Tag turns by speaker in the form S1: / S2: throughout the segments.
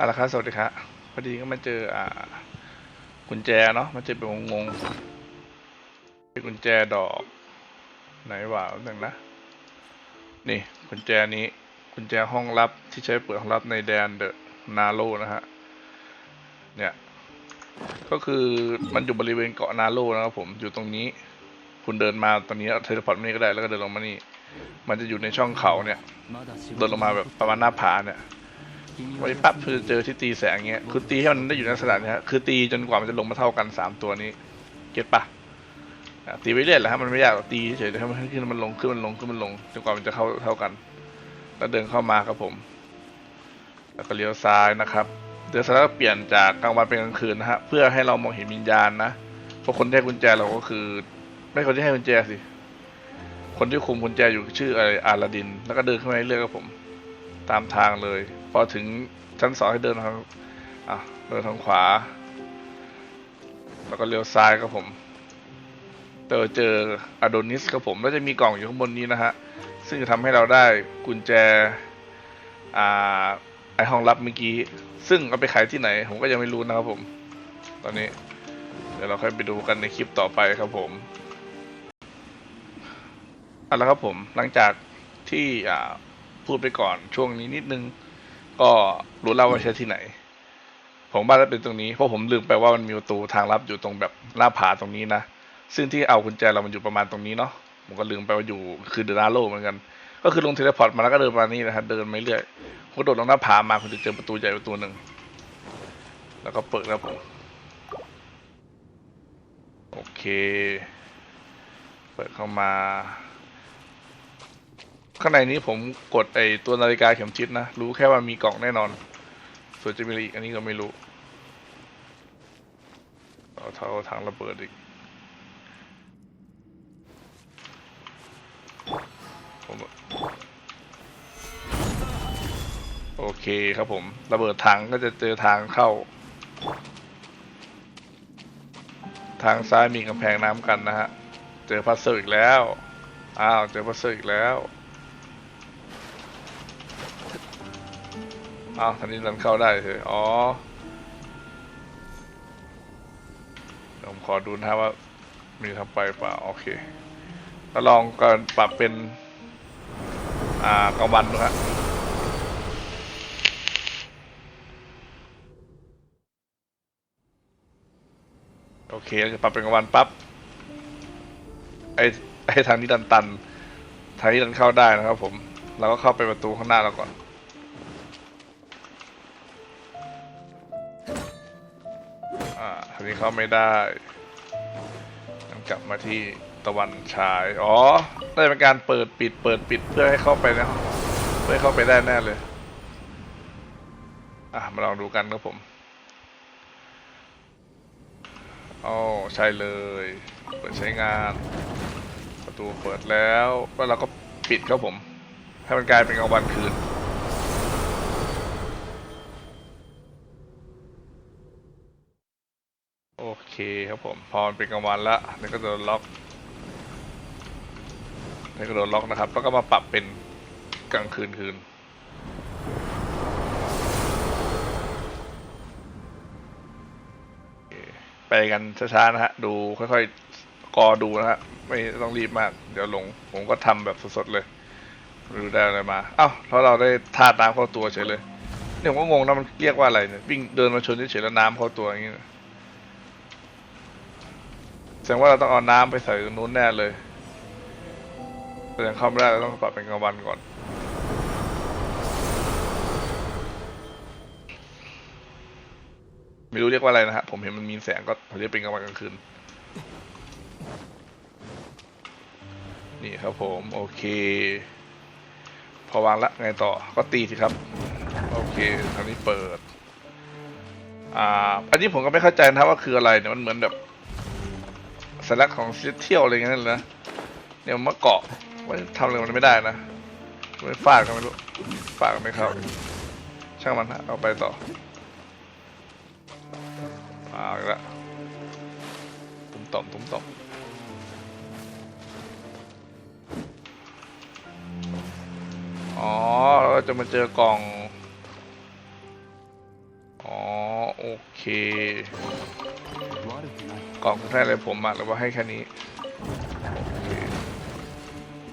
S1: เอาละครับสวัสดีครับพอดีก็มาเจออ่ากุญแจเนาะมาเจอเป็นงงๆเป็นกุญแจดอก ไหนวะหนึ่งนะนี่กุญแจนี้กุญแจห้องลับที่ใช้เปิดห้องลับในแดนเดอะนาโลนะฮะเนี่ยก็คือมันอยู่บริเวณเกาะนาโลนะครับผมอยู่ตรงนี้ คุณเดินมาตรงนี้เทเลพอร์ตมานี่ก็ได้แล้วก็เดินลงมานี่ มันจะอยู่ในช่องเขาเนี่ย เดินลงมาแบบประมาณหน้าผาเนี่ย ไว้ปั๊บคือเจอที่ตีแสงเงี้ยคือตีให้มันได้อยู่ในลักษณะเนี้ยคือตีจนกว่ามันจะลงมาเท่ากันสามตัวนี้เก็ตปะอะตีไปเรื่อยแหละฮะมันไม่ยากหรอกตีเฉยๆให้มันขึ้นมันลงขึ้นมันลงขึ้นมันลงจนกว่ามันจะเข้าเท่ากัน แล้วเดินเข้ามาครับผม แล้วก็เลี้ยวซ้ายนะครับเดี๋ยวสร็จแล้วก็เปลี่ยนจากกลางวันเป็นกลางคืนนะฮะเพื่อให้เรามองเห็นวิญญาณนะเพราะคนที่ให้กุญแจเราก็คือ ไม่คนที่ให้กุญแจสิคนที่คุมกุญแจอยู่ชื่ออะไรอาลาดิน แล้วก็เดินขึ้นมาเรื่อยๆครับผม ตามทางเลย พอถึงชั้นสองให้เดินทางอะเดินทางขวา แล้วก็เลี้ยวซ้ายครับผมเจอเจออโดนิสครับผมแล้วจะมีกล่องอยู่ข้างบนนี้นะฮะซึ่งจะทำให้เราได้กุญแจอ่าไอห้องลับเมื่อกี้ ซึ่งเอาไปขายที่ไหน ผมก็ยังไม่รู้นะครับผม ตอนนี้ เดี๋ยวเราค่อยไปดูกันในคลิปต่อไปครับผมเอาละครับผมหลังจากที่อ่าพูดไปก่อนช่วงนี้นิดนึง ก็รู้แล้วว่าใช้ที่ไหน ผมว่าจะเป็นตรงนี้เพราะผมลืมไปว่ามันมีประตูทางลับอยู่ตรงแบบหน้าผาตรงนี้นะซึ่งที่เอากุญแจเรามันอยู่ประมาณตรงนี้เนาะผมก็ลืมไปว่าอยู่คือเดนาโลเหมือนกัน ก็คือลงเทเลพอร์ตมาแล้วก็เดินมานี่นะครับเดินมาเรื่อยผมกระโดดลงหน้าผามาคุณจะเจอประตูใหญ่ประตูหนึ่งแล้วก็เปิดแล้วผมโอเค เปิดเข้ามา ข้างในนี้ผมกดไอตัวนาฬิกาเข็มทิศนะ รู้แค่ว่ามีกล่องแน่นอน ส่วนจะมีอะไรอีกอันนี้ก็ไม่รู้เอาเท่าทางระเบิดอีก ผมโอเคครับผม ระเบิดถังก็จะเจอทางเข้า ทางซ้ายมีกำแพงน้ำกันนะฮะ เจอพัซเซอร์อีกแล้ว อ้าว เจอพัซเซอร์อีกแล้ว อ้าวทันนี้นันเข้าได้เลยอ๋อผมขอดูนะว่ามีทำไปเปล่า โอเคแล้วลองกันปรับเป็น อ่ากลางวันดูฮะโอเคเราจะปรับเป็นกลางวันปั๊บไอ้ไอ้ทางนี้ดันตัน ทางนี้ดันเข้าได้นะครับผม เราก็เข้าไปประตูข้างหน้าเราก่อน อ่าทีนี้เข้าไม่ได้ต้องกลับมาที่ตะวันฉาย อ๋อได้เป็นการเปิดปิดเปิดปิดเพื่อให้เข้าไปนะเพื่อให้เข้าไปได้แน่เลย อะ มาลองดูกันครับผมอ๋อใช่เลย เปิดใช้งาน ประตูเปิดแล้ว แล้วเราก็ปิดครับผม ให้มันกลายเป็นกลางวันคืน คครับผม พอมันเป็นกลางวันแล้วนี่ก็โดนล็อกนี่ก็โดนล็อกนะครับ แล้วก็มาปรับเป็นกลางคืนคืนไปกันช้าๆนะฮะ ดูค่อยๆกอดูนะฮะ ไม่ต้องรีบมาก เดี๋ยวลง ผมก็ทำแบบสดๆเลยรู้ได้อะไรมา เอ้าเพราะเราได้ทาดน้ำเข้าตัวเฉยเลย เนี่ยผมก็งงนะมันเรียกว่าอะไรเนี่ย วิ่งเดินมาชนเฉยๆแล้วน้ำเข้าตัวอย่างเงี้ย แสดงว่าเราต้องเอาน้ำไปใส่ตรงนู้นแน่เลยแต่ยังเข้าไม่ได้เราต้องปรับเป็นกลางวันก่อนไม่รู้เรียกว่าอะไรนะฮะผมเห็นมันมีแสงก็ผมเรียกเป็นกลางวันกลางคืน นี่ครับผมโอเค พอวางละไงต่อก็ตีสิครับ โอเคคราวนี้เปิด อ่า อันนี้ผมก็ไม่เข้าใจนะครับว่าคืออะไรเนี่ยมันเหมือนแบบ สัญลักษณ์ของเที่ยวอะไรเงี้ยนั่นแหละนะเนี่ยมันมาเกาะมันทำอะไรมันไม่ได้นะไม่ฟาดก็ไม่รู้ฟาดก็ไม่เข้าช่างมันฮะเอาไปต่อเอาอีกละตุ้มต่อมตุ้มต่อมอ๋อเราจะมาเจอกล่อง อ๋อ โอเค กล่องให้อะไรผมอะหรือว่าให้แค่นี้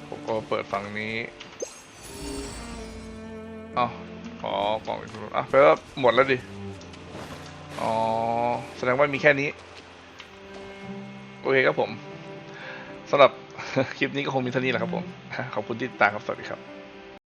S1: ผมก็เปิดฝั่งนี้อ๋ออ๋อกล่องอีกฝั่งอะแปลว่าหมดแล้วดิ อ๋อ แสดงว่ามีแค่นี้ โอเคครับผมสำหรับคลิปนี้ก็คงมีเท่านี้แหละครับผม ขอบคุณที่ติดตามครับ สวัสดีครับ